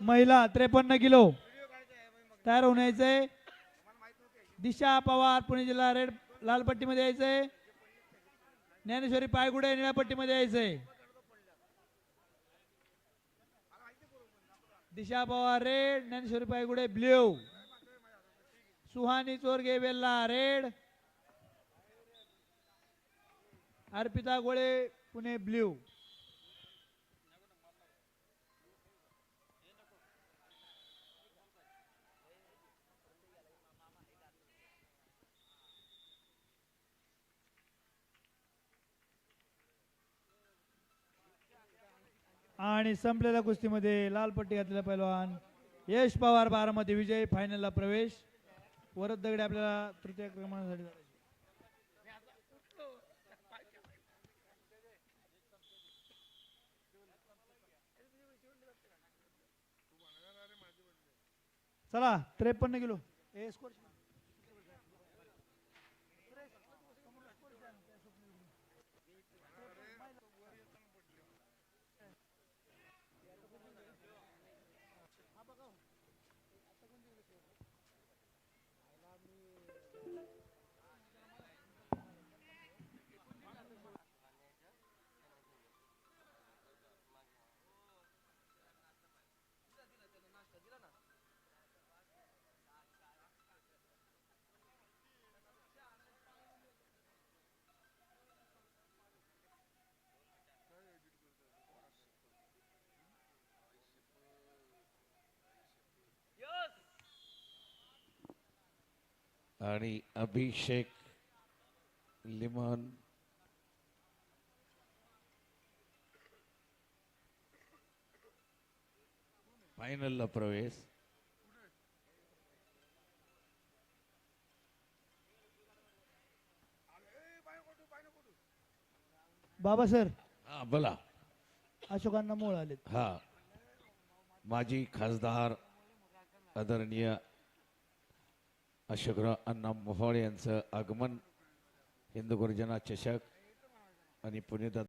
महिला त्रेपन्न किलो. तयार होऊन यायचंय. दिशा पवार पुणे जिल्हा रेड लाल पट्टीमध्ये यायचंय. ज्ञानेश्वरी पायगुडे निळ्या पट्टीमध्ये यायचंय. Disha Pawar red Dnyaneshwari Paygude blue. Suhani Chorge बेल्ला रेड. अर्पिता गोळे पुणे ब्ल्यू. आणि संपलेल्या कुस्तीमध्ये लाल पट्टी घातलेला पैलवान यश पवार बारामती विजय फायनलला प्रवेश. वरद दगडे आपल्याला तृतीय क्रमांकासाठी चला त्रेपन्न किलो. ए स्कोर आणि अभिषेक लिमन. फायनलला प्रवेश. बाबा सर. हा बोला. अशोकांना मोळ आलेत. हा. माजी खासदार आदरणीय अशोकराव अण्णा मोहोळ यांचं आगमन हिंदू गुरुजना चषक आणि पुण्यदा